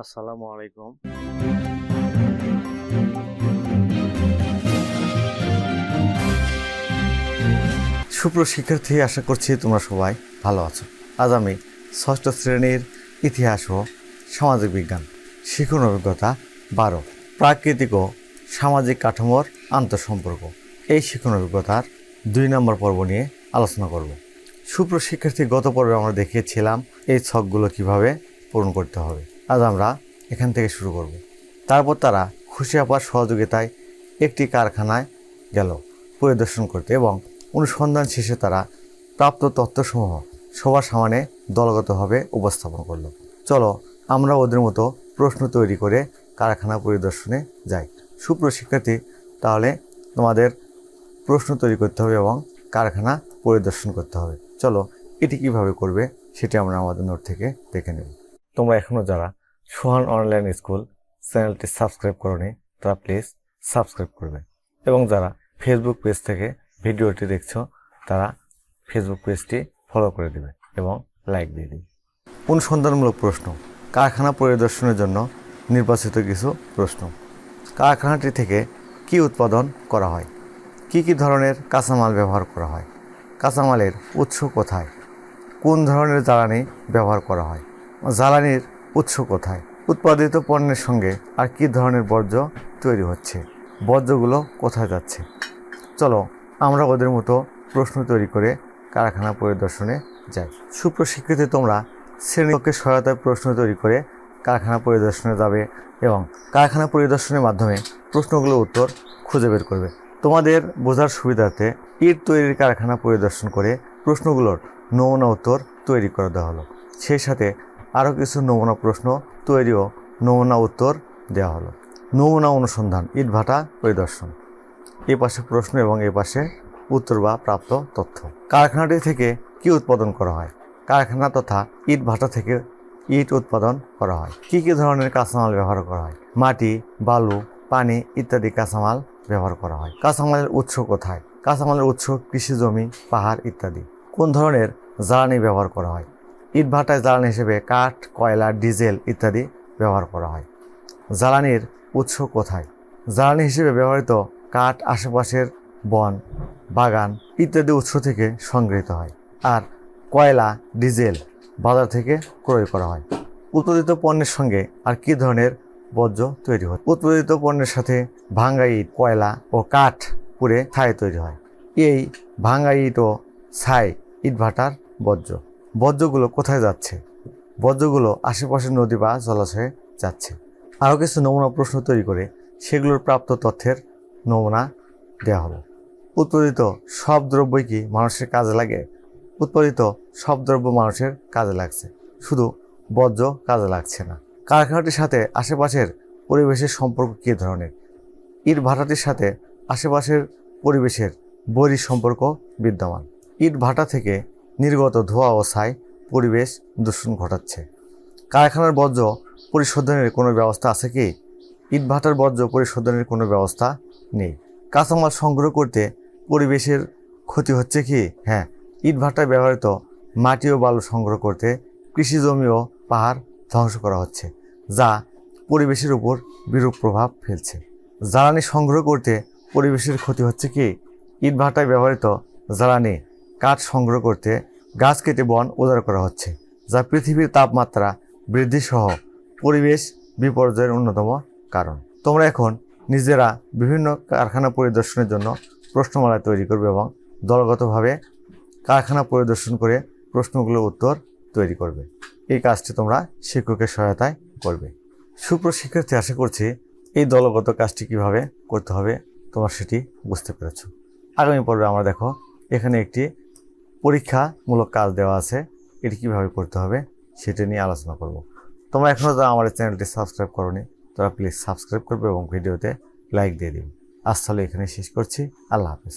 আসসালামু আলাইকুম। সুপ্র শিক্ষার্থী, আশা করছি তোমরা সবাই ভালো আছো। আজ আমি ষষ্ঠ শ্রেণির ইতিহাস ও সামাজিক বিজ্ঞান, শিক্ষণ অভিজ্ঞতা বারো, প্রাকৃতিক ও সামাজিক কাঠামোর আন্তঃসম্পর্ক। এই শিক্ষণ অভিজ্ঞতার দুই নম্বর পর্ব নিয়ে আলোচনা করব। সুপ্র শিক্ষার্থী, গত পর্বে আমরা দেখিয়েছিলাম এই ছকগুলো কীভাবে পূরণ করতে হবে। আজ আমরা এখান থেকে শুরু করব। তারপর তারা খুশি আপার সহযোগিতায় একটি কারখানায় গেল পরিদর্শন করতে এবং অনুসন্ধান শেষে তারা প্রাপ্ত তথ্যসমূহ সবার সামনে দলগতভাবে উপস্থাপন করল। চলো আমরা ওদের মতো প্রশ্ন তৈরি করে কারখানা পরিদর্শনে যাই। সুপ্র শিক্ষার্থী, তাহলে তোমাদের প্রশ্ন তৈরি করতে হবে এবং কারখানা পরিদর্শন করতে হবে। চলো এটি কীভাবে করবে সেটি আমরা আমাদের নোট থেকে দেখে নেব। তোমরা এখনও যারা সোহান অনলাইন স্কুল চ্যানেলটি সাবস্ক্রাইব করনি, তারা প্লিজ সাবস্ক্রাইব করবে। এবং যারা ফেসবুক পেজ থেকে ভিডিওটি দেখছ, তারা ফেসবুক পেজটি ফলো করে দেবে এবং লাইক দিয়ে দিবে। অনুসন্ধানমূলক প্রশ্ন, কারখানা পরিদর্শনের জন্য নির্বাচিত কিছু প্রশ্ন। কারখানাটি থেকে কি উৎপাদন করা হয়? কি কি ধরনের কাঁচামাল ব্যবহার করা হয়? কাঁচামালের উৎস কোথায়? কোন ধরনের জ্বালানি ব্যবহার করা হয়? জ্বালানির উৎস কোথায়? উৎপাদিত পণ্যের সঙ্গে আর কি ধরনের বর্জ্য তৈরি হচ্ছে? বর্জ্যগুলো কোথায় যাচ্ছে? চলো আমরা ওদের মতো প্রশ্ন তৈরি করে কারখানা পরিদর্শনে যাই। সুপ্রশিক্ষিত তোমরা শ্রেণীকে সহায়তায় প্রশ্ন তৈরি করে কারখানা পরিদর্শনে যাবে এবং কারখানা পরিদর্শনের মাধ্যমে প্রশ্নগুলোর উত্তর খুঁজে বের করবে। তোমাদের বোঝার সুবিধার্থে ইট তৈরির কারখানা পরিদর্শন করে প্রশ্নগুলোর নমুনা উত্তর তৈরি করে দেওয়া হলো। সেই সাথে আরও কিছু নমুনা প্রশ্ন তৈরি ও নমুনা উত্তর দেওয়া হলো। নমুনা অনুসন্ধান, ইট ভাটা পরিদর্শন। এ পাশে প্রশ্ন এবং এ পাশে উত্তর বা প্রাপ্ত তথ্য। কারখানাটি থেকে কি উৎপাদন করা হয়? কারখানা তথা ইট ভাটা থেকে ইট উৎপাদন করা হয়। কি কি ধরনের কাঁচামাল ব্যবহার করা হয়? মাটি, বালু, পানি ইত্যাদি কাঁচামাল ব্যবহার করা হয়। কাঁচামালের উৎস কোথায়? কাঁচামালের উৎস কৃষি জমি, পাহাড় ইত্যাদি। কোন ধরনের জ্বালানি ব্যবহার করা হয়? ইট ভাটায় জ্বালানি হিসেবে কাঠ, কয়লা, ডিজেল ইত্যাদি ব্যবহার করা হয়। জ্বালানির উৎস কোথায়? জ্বালানি হিসেবে ব্যবহৃত কাঠ, আশেপাশের বন, বাগান ইত্যাদি উৎস থেকে সংগৃহীত হয় আর কয়লা, ডিজেল বাজার থেকে ক্রয় করা হয়। উৎপাদিত পণ্যের সঙ্গে আর কি ধরনের বর্জ্য তৈরি হয়? উৎপাদিত পণ্যের সাথে ভাঙ্গা ইট, কয়লা ও কাঠ পুড়ে ছাই তৈরি হয়। এই ভাঙ্গা ইট ও ছাই ইট ভাটার বর্জ্য। বর্জ্যগুলো কোথায় যাচ্ছে? বর্জ্যগুলো আশেপাশের নদী বা জলাশয়ে যাচ্ছে। আরও কিছু নমুনা প্রশ্ন তৈরি করে সেগুলোর প্রাপ্ত তথ্যের নমুনা দেওয়া হলো। উৎপাদিত সব দ্রব্যই কি মানুষের কাজে লাগে? উৎপাদিত সব দ্রব্য মানুষের কাজে লাগছে। শুধু বর্জ্য কাজে লাগছে না। কারখানাটির সাথে আশেপাশের পরিবেশের সম্পর্ক কী ধরনের? ইট ভাটাটির সাথে আশেপাশের পরিবেশের বৈরী সম্পর্ক বিদ্যমান। ইট ভাটা থেকে নির্গত ধোঁয়া ছাই পরিবেশ দূষণ ঘটাচ্ছে। কারখানার বর্জ্য পরিশোধনের কোনো ব্যবস্থা আছে কি? ইটভাটার বর্জ্য পরিশোধনের কোনো ব্যবস্থা নেই। কাঁচামাল সংগ্রহ করতে পরিবেশের ক্ষতি হচ্ছে কি? হ্যাঁ ইট ভাটায় ব্যবহৃত মাটি ও বালু সংগ্রহ করতে কৃষি জমি ও পাহাড় ধ্বংস করা হচ্ছে, যা পরিবেশের উপর বিরূপ প্রভাব ফেলছে। জ্বালানি সংগ্রহ করতে পরিবেশের ক্ষতি হচ্ছে কি? ইট ভাটায় ব্যবহৃত জ্বালানি কাঠ সংগ্রহ করতে গাছ কেটে বন উজাড় করা হচ্ছে, যা পৃথিবীর তাপমাত্রা বৃদ্ধি সহ পরিবেশ বিপর্যয়ের অন্যতম কারণ। তোমরা এখন নিজেরা বিভিন্ন কারখানা পরিদর্শনের জন্য প্রশ্নমালা তৈরি করবে এবং দলগতভাবে কারখানা পরিদর্শন করে প্রশ্নগুলোর উত্তর তৈরি করবে। এই কাজটি তোমরা শিক্ষকের সহায়তায় করবে। সুপ্র শিক্ষার্থী, আশা করছি এই দলগত কাজটি কীভাবে করতে হবে তোমরা সেটি বুঝতে পেরেছ। আগামী পর্বে আমরা দেখো এখানে একটি পরীক্ষামূলক কাজ দেওয়া আছে, এটি কীভাবে করতে হবে সেটা নিয়ে আলোচনা করব। তোমরা এখনও যারা আমার চ্যানেলটি সাবস্ক্রাইব করনি, তারা প্লিজ সাবস্ক্রাইব করবে এবং ভিডিওতে লাইক দিয়ে দিবে। আজ তাহলে এখানে শেষ করছি। আল্লাহ হাফেজ।